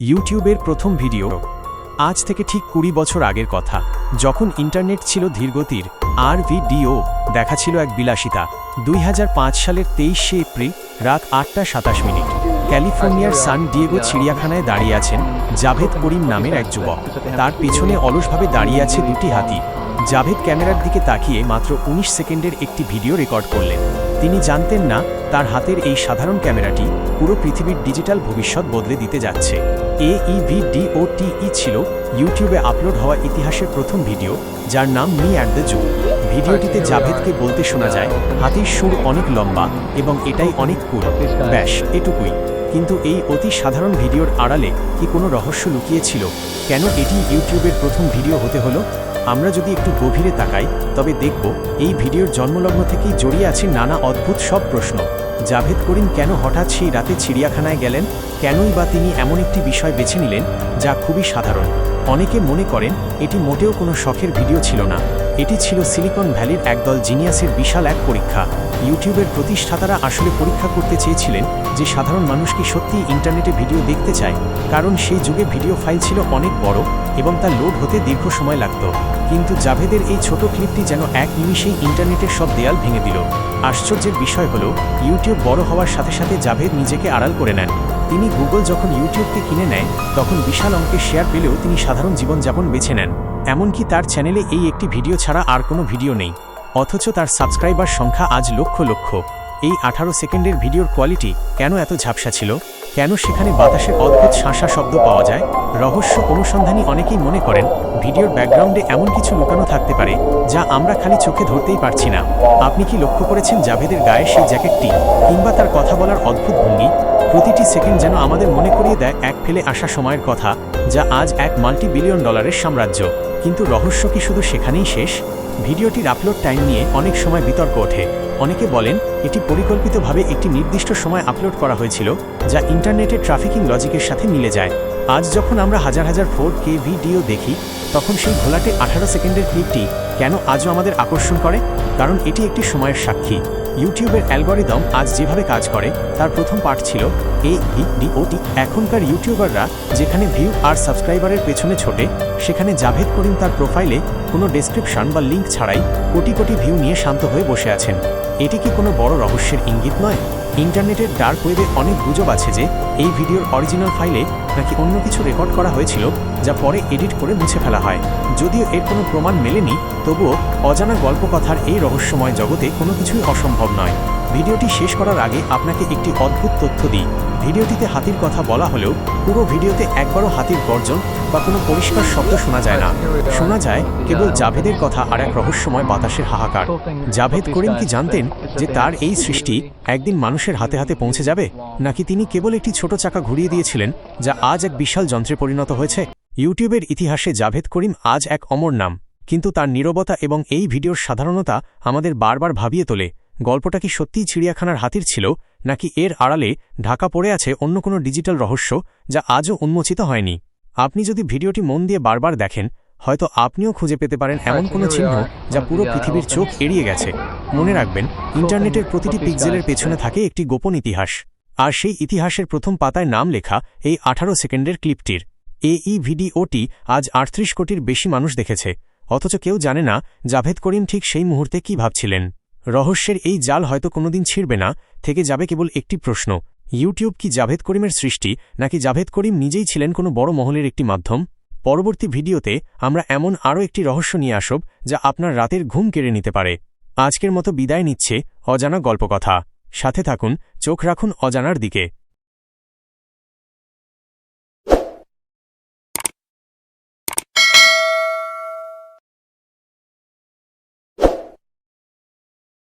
ইউটিউবের প্রথম ভিডিও আজ থেকে ঠিক কুড়ি বছর আগের কথা। যখন ইন্টারনেট ছিল ধীরগতির আর ভিডিও দেখা ছিল এক বিলাসিতা। দুই হাজার পাঁচ সালের তেইশে এপ্রিল, রাত আটটা সাতাশ মিনিট। ক্যালিফোর্নিয়ার সান ডিয়েগো চিড়িয়াখানায় দাঁড়িয়ে আছেন জাভেদ করিম নামের এক যুবক। তার পিছনে অলসভাবে দাঁড়িয়ে আছে দুটি হাতি। জাভেদ ক্যামেরার দিকে তাকিয়ে মাত্র ১৯ সেকেন্ডের একটি ভিডিও রেকর্ড করলেন। তিনি জানতেন না তার হাতের এই সাধারণ ক্যামেরাটি পুরো পৃথিবীর ডিজিটাল ভবিষ্যৎ বদলে দিতে যাচ্ছে। এ ইভিডিওটিই ছিল ইউটিউবে আপলোড হওয়া ইতিহাসের প্রথম ভিডিও, যার নাম মি অ্যাট দ্য জু। ভিডিওটিতে জাভেদকে বলতে শোনা যায়, হাতির সুর অনেক লম্বা এবং এটাই অনেক কুল। ব্যাস, এটুকুই। কিন্তু এই অতি সাধারণ ভিডিওর আড়ালে কি কোনো রহস্য লুকিয়েছিল? কেন এটি ইউটিউবের প্রথম ভিডিও হতে হলো? আমরা যদি একটু গভীরে তাকাই, তবে দেখব এই ভিডিওর জন্মলগ্ন থেকেই জড়িয়ে আছে নানা অদ্ভুত সব প্রশ্ন। জাভেদ করিম কেন হঠাৎ সেই রাতে চিড়িয়াখানায় গেলেন? কেনই বা তিনি এমন একটি বিষয় বেছে নিলেন, যা খুবই সাধারণ? অনেকে মনে করেন, এটি মোটেও কোনো শখের ভিডিও ছিল না। এটি ছিল সিলিকন ভ্যালির একদল জিনিয়াসের বিশাল এক পরীক্ষা। ইউটিউবের প্রতিষ্ঠাতারা আসলে পরীক্ষা করতে চেয়েছিলেন যে সাধারণ মানুষ কি সত্যিই ইন্টারনেটে ভিডিও দেখতে চায়, কারণ সেই যুগে ভিডিও ফাইল ছিল অনেক বড় এবং তা লোড হতে দীর্ঘ সময় লাগত। কিন্তু জাভেদের এই ছোট ক্লিপটি যেন এক নিমিষেই ইন্টারনেটের সব দেয়াল ভেঙে দিল। আশ্চর্যের বিষয় হলো, ইউটিউব বড় হওয়ার সাথে সাথে জাভেদ নিজেকে আড়াল করে নেন। তিনি গুগল যখন ইউটিউবকে কিনে নেয়, তখন বিশাল অঙ্কের শেয়ার পেলেও তিনি সাধারণ জীবনযাপন বেছে নেন। এমনকি তার চ্যানেলে এই একটি ভিডিও ছাড়া আর কোনো ভিডিও নেই। অথচ তার সাবস্ক্রাইবার সংখ্যা আজ লক্ষ লক্ষ। এই আঠারো সেকেন্ডের ভিডিওর কোয়ালিটি কেন এত ঝাপসা ছিল? কেন সেখানে বাতাসে অদ্ভুত শাঁসা শব্দ পাওয়া যায়? রহস্য অনুসন্ধানী অনেকেই মনে করেন, ভিডিওর ব্যাকগ্রাউন্ডে এমন কিছু লুকানো থাকতে পারে, যা আমরা খালি চোখে ধরতেই পারছি না। আপনি কি লক্ষ্য করেছেন জাভেদের গায়ে সেই জ্যাকেটটি, কিংবা তার কথা বলার অদ্ভুত ভঙ্গি? প্রতিটি সেকেন্ড যেন আমাদের মনে করিয়ে দেয় এক ফেলে আসা সময়ের কথা, যা আজ এক মাল্টি বিলিয়ন ডলারের সাম্রাজ্য। কিন্তু রহস্য কি শুধু সেখানেই শেষ? ভিডিওটির আপলোড টাইম নিয়ে অনেক সময় বিতর্ক ওঠে। অনেকে বলেন, এটি পরিকল্পিতভাবে একটি নির্দিষ্ট সময় আপলোড করা হয়েছিল, যা ইন্টারনেটের ট্রাফিকিং লজিকের সাথে মিলে যায়। আজ যখন আমরা হাজার হাজার ফোর কে ভিডিও দেখি, তখন সেই ঘোলাটে আঠারো সেকেন্ডের ক্লিপটি কেন আজও আমাদের আকর্ষণ করে? কারণ এটি একটি সময়ের সাক্ষী। ইউটিউবের অ্যালগরিদম আজ যেভাবে কাজ করে, তার প্রথম পার্ট ছিল এ ডিওটি এখনকার ইউটিউবাররা যেখানে ভিউ আর সাবস্ক্রাইবারের পেছনে ছোটে, সেখানে জাভেদ করিম তার প্রোফাইলে কোনো ডেসক্রিপশন বা লিঙ্ক ছাড়াই কোটি কোটি ভিউ নিয়ে শান্ত হয়ে বসে আছেন। এটি কি কোনো বড় রহস্যের ইঙ্গিত নয়? ইন্টারনেটের ডার্ক ওয়েবে অনেক গুজব আছে যে এই ভিডিওর অরিজিনাল ফাইলে নাকি অন্য কিছু রেকর্ড করা হয়েছিল, যা পরে এডিট করে মুছে ফেলা হয়। যদিও এর কোনো প্রমাণ মেলেনি, তবুও অজানা গল্পকথার এই রহস্যময় জগতে কোনো কিছুই অসম্ভব নয়। ভিডিওটি শেষ করার আগে আপনাকে একটি অদ্ভুত তথ্য দিই। ভিডিওটিতে হাতির কথা বলা হলেও পুরো ভিডিওতে একবারও হাতির গর্জন বা কোনো পরিষ্কার শব্দ শোনা যায় না। শোনা যায় কেবল জাভেদের কথা আর এক রহস্যময় বাতাসের হাহাকার। জাভেদ করিম কি জানতেন যে তার এই সৃষ্টি একদিন মানুষের হাতে হাতে পৌঁছে যাবে? নাকি তিনি কেবল একটি ছোট চাকা ঘুরিয়ে দিয়েছিলেন যা আজ এক বিশাল যন্ত্রে পরিণত হয়েছে? ইউটিউবের ইতিহাসে জাভেদ করিম আজ এক অমর নাম। কিন্তু তার নীরবতা এবং এই ভিডিওর সাধারণতা আমাদের বারবার ভাবিয়ে তোলে। গল্পটা কি সত্যিই চিড়িয়াখানার হাতির ছিল নাকি এর আড়ালে ঢাকা পড়ে আছে অন্য কোনো ডিজিটাল রহস্য যা আজও উন্মোচিত হয়নি? আপনি যদি ভিডিওটি মন দিয়ে বারবার দেখেন হয়তো আপনিও খুঁজে পেতে পারেন এমন কোনো চিহ্ন যা পুরো পৃথিবীর চোখ এড়িয়ে গেছে। মনে রাখবেন ইন্টারনেটের প্রতিটি পিক্সেলের পেছনে থাকে একটি গোপন ইতিহাস। আর সেই ইতিহাসের প্রথম পাতায় নাম লেখা এই আঠারো সেকেন্ডের ক্লিপটির। এই ভিডিওটি আজ আটত্রিশ কোটির বেশি মানুষ দেখেছে। অথচ কেউ জানে না জাভেদ করিম ঠিক সেই মুহূর্তে কি ভাবছিলেন। রহস্যের এই জাল হয়তো কোনোদিন ছিঁড়বে না, থেকে যাবে কেবল একটি প্রশ্ন। ইউটিউব কি জাভেদ করিমের সৃষ্টি, নাকি জাভেদ করিম নিজেই ছিলেন কোনো বড় মহলের একটি মাধ্যম? পরবর্তী ভিডিওতে আমরা এমন আরও একটি রহস্য নিয়ে আসব, যা আপনার রাতের ঘুম কেড়ে নিতে পারে। আজকের মতো বিদায় নিচ্ছে অজানা গল্পকথা। সাথে থাকুন, চোখ রাখুন অজানার দিকে।